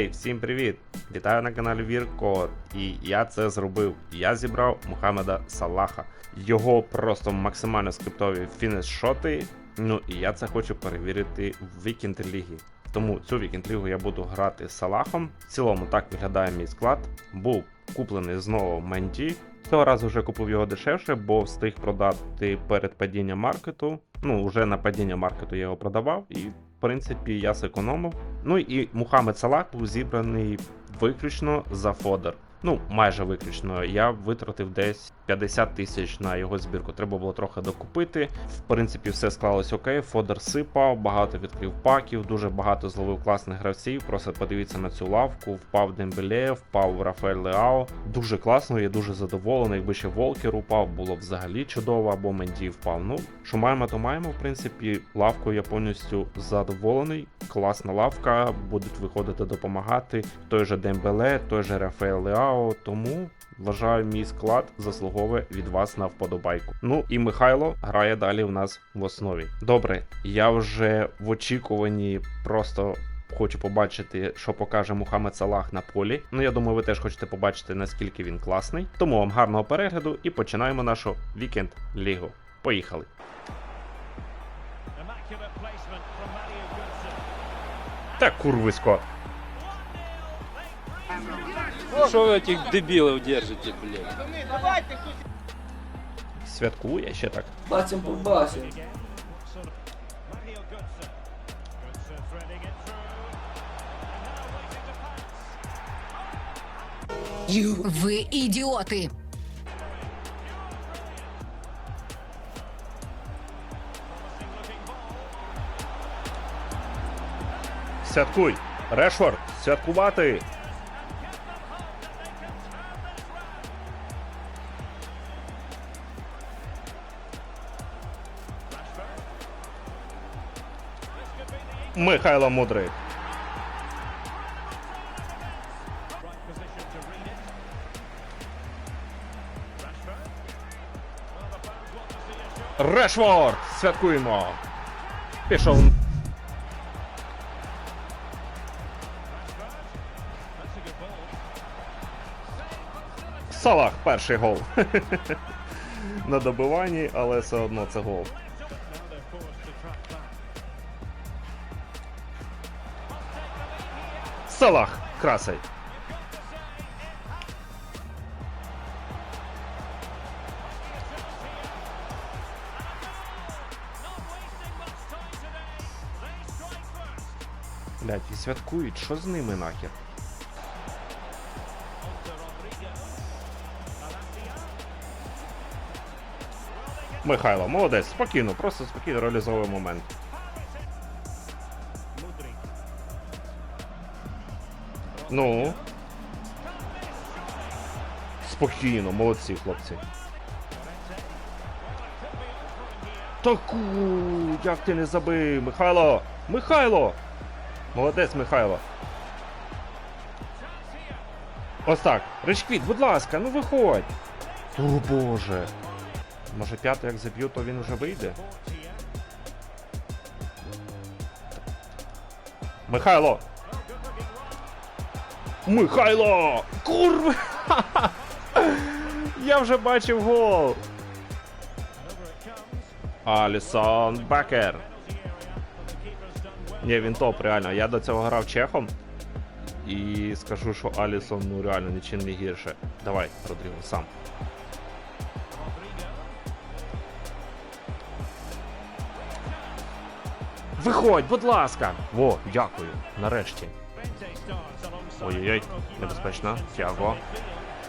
Хей, всім привіт! Вітаю на каналі Вірко. І я це зробив. Я зібрав Мухаммеда Салаха. Його просто максимально скриптові фініш-шоти. Ну і я це хочу перевірити в вікенд лігі. Тому цю вікенд лігу я буду грати з Салахом. В цілому так виглядає мій склад. Був куплений знову Менді. Цього разу вже купив його дешевше, бо встиг продати перед падінням маркету. Ну, вже на падіння маркету я його продавав, і в принципі я зекономив. Ну і Мухаммед Салах був зібраний виключно за фодер. Ну, майже виключно. Я витратив десь 50 тисяч на його збірку. Треба було трохи докупити. В принципі, все склалось окей. Фодер сипав, багато відкрив паків, дуже багато зловив класних гравців. Просто подивіться на цю лавку. Впав Дембеле, впав Рафаель Леао. Дуже класно, я дуже задоволений. Якби ще Волкер упав, було взагалі чудово, або Менді впав. Ну, що маємо, то маємо. В принципі, лавкою я повністю задоволений. Класна лавка, будуть виходити допомагати. Той же Дембеле, той же Рафаель Леао. Тому вважаю, мій склад заслуговує від вас на вподобайку. Ну і Михайло грає далі у нас в основі. Добре, я вже в очікуванні просто. Хочу побачити, що покаже Мухаммед Салах на полі. Ну я думаю, ви теж хочете побачити, наскільки він класний. Тому вам гарного перегляду і починаємо нашу вікенд лігу. Поїхали! Та курвисько. Что вы этих дебилов держите, блядь? Святкує ще так. Бачим по басі. Again. Sort of Mario Götze. Götze threading it through. And now waiting to pass. Ви ідіоти! Святкуй! Решфорд! Святкувати! A shot. Решфорд! Святкуємо! Пішов. Салах перший гол. На добиванні, але все одно це гол. Салах! Красий. Блять, і святкують, що з ними нахер? Михайло, молодець, спокійно, просто спокійно реалізовує момент. Ну. Спокійно, молодці, хлопці. Таку, як ти не забив, Михайло! Михайло! Молодець, Михайло. Ось так. Речквіт, будь ласка, ну виходь. О боже. Може п'ятий як заб'ю, то він уже вийде. Михайло! Михайло! Курва! Я вже бачив гол! Алісон Бекер. Ні, він топ, реально. Я до цього грав чехом. І скажу, що Алісон ну реально нічим не гірше. Давай, Родріго, сам. Виходь, будь ласка! Во, дякую. Нарешті. Ой-ой-ой, небезпечно. Тяго.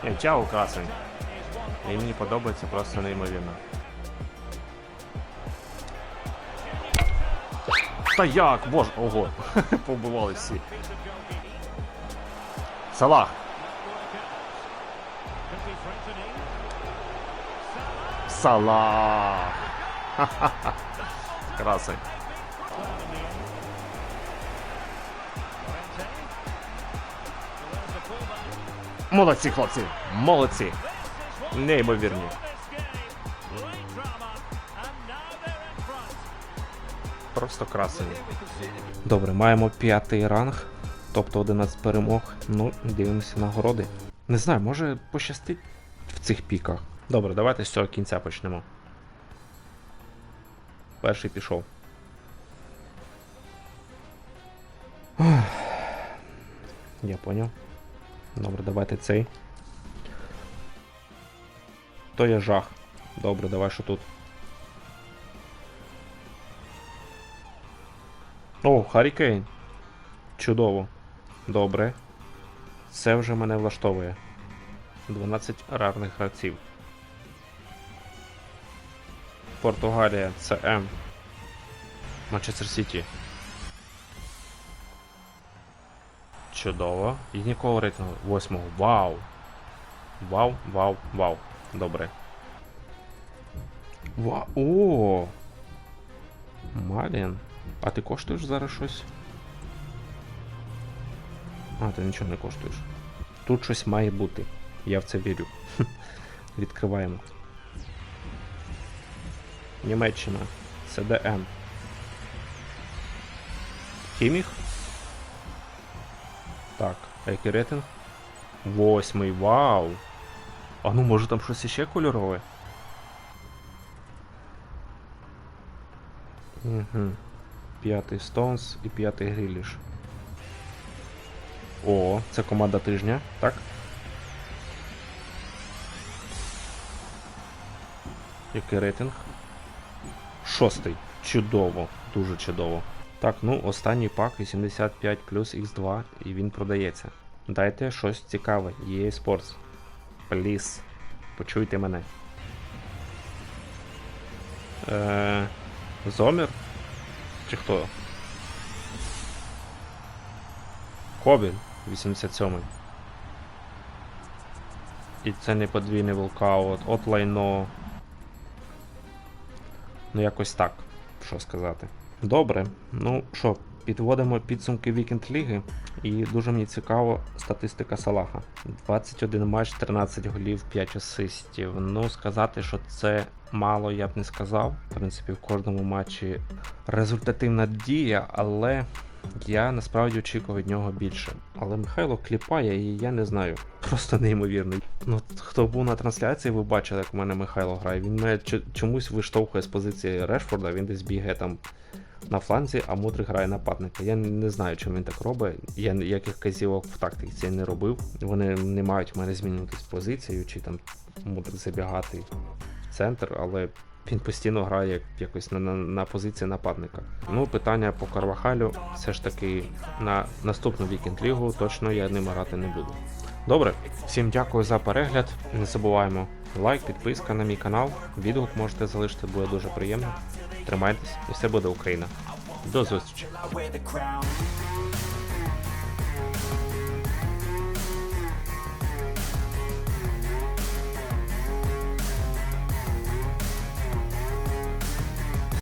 Ні, Тяго красень. І мені подобається просто неймовірно. Та як? Боже, ого. Побивали всі. Салах. Салах. Красень. Молодці, хлопці! Молодці! Неймовірні. Просто красені. Добре, маємо п'ятий ранг. Тобто 11 перемог. Ну, дивимося нагороди. Не знаю, може пощастить в цих піках. Добре, давайте з цього кінця почнемо. Перший пішов. Я поняв. Добре, давайте цей. То є жах. Добре, давай що тут. О, Харікейн. Чудово. Добре. Це вже мене влаштовує. 12 рарних гравців. Португалія, це М. Манчестер Сіті. Чудово. І нікого рейтингу. Восьмого. Вау. Вау, вау, вау. Добре. Ва. О! Малін. А ти коштуєш зараз щось? А, ти нічого не коштуєш. Тут щось має бути. Я в це вірю. Відкриваємо. Німеччина. ЦДМ. Хіміх? Так, а який рейтинг? Восьмий, вау! А ну може там щось іще кольорове? Угу. П'ятий Стоунс і п'ятий Гріліш. О, це команда тижня, так? Який рейтинг? Шостий. Чудово, дуже чудово. Так, ну останній пак 85 плюс X2 і він продається. Дайте щось цікаве, EA Sports. Please. Почуйте мене. Е, Зомір? Чи хто? Кобін 87. І це не подвійний волкаут. От лайно. Ну, якось так. Що сказати. Добре. Ну що, підводимо підсумки Вікенд Ліги. І дуже мені цікаво статистика Салаха. 21 матч, 13 голів, 5 асистів. Ну, сказати, що це мало, я б не сказав. В принципі, в кожному матчі результативна дія, але я насправді очікував від нього більше. Але Михайло кліпає, і я не знаю. Просто неймовірний. Ну, хто був на трансляції, ви бачили, як у мене Михайло грає. Він мене чомусь виштовхує з позиції Решфорда, він десь бігає там на фланзі, а мудрик грає нападника. Я не знаю, чому він так робить. Я ніяких казівок в тактиці не робив. Вони не мають в мене змінюватись позицію, чи там мудрик забігати в центр, але він постійно грає як- якось на, на, на позиції нападника. Ну, питання по Карвахалю все ж таки на наступну вікенд лігу точно я ним грати не буду. Добре, всім дякую за перегляд. Не забуваємо лайк, підписка на мій канал. Відгук можете залишити, буде дуже приємно. Тримайтесь, і все буде Україна. До зустрічі!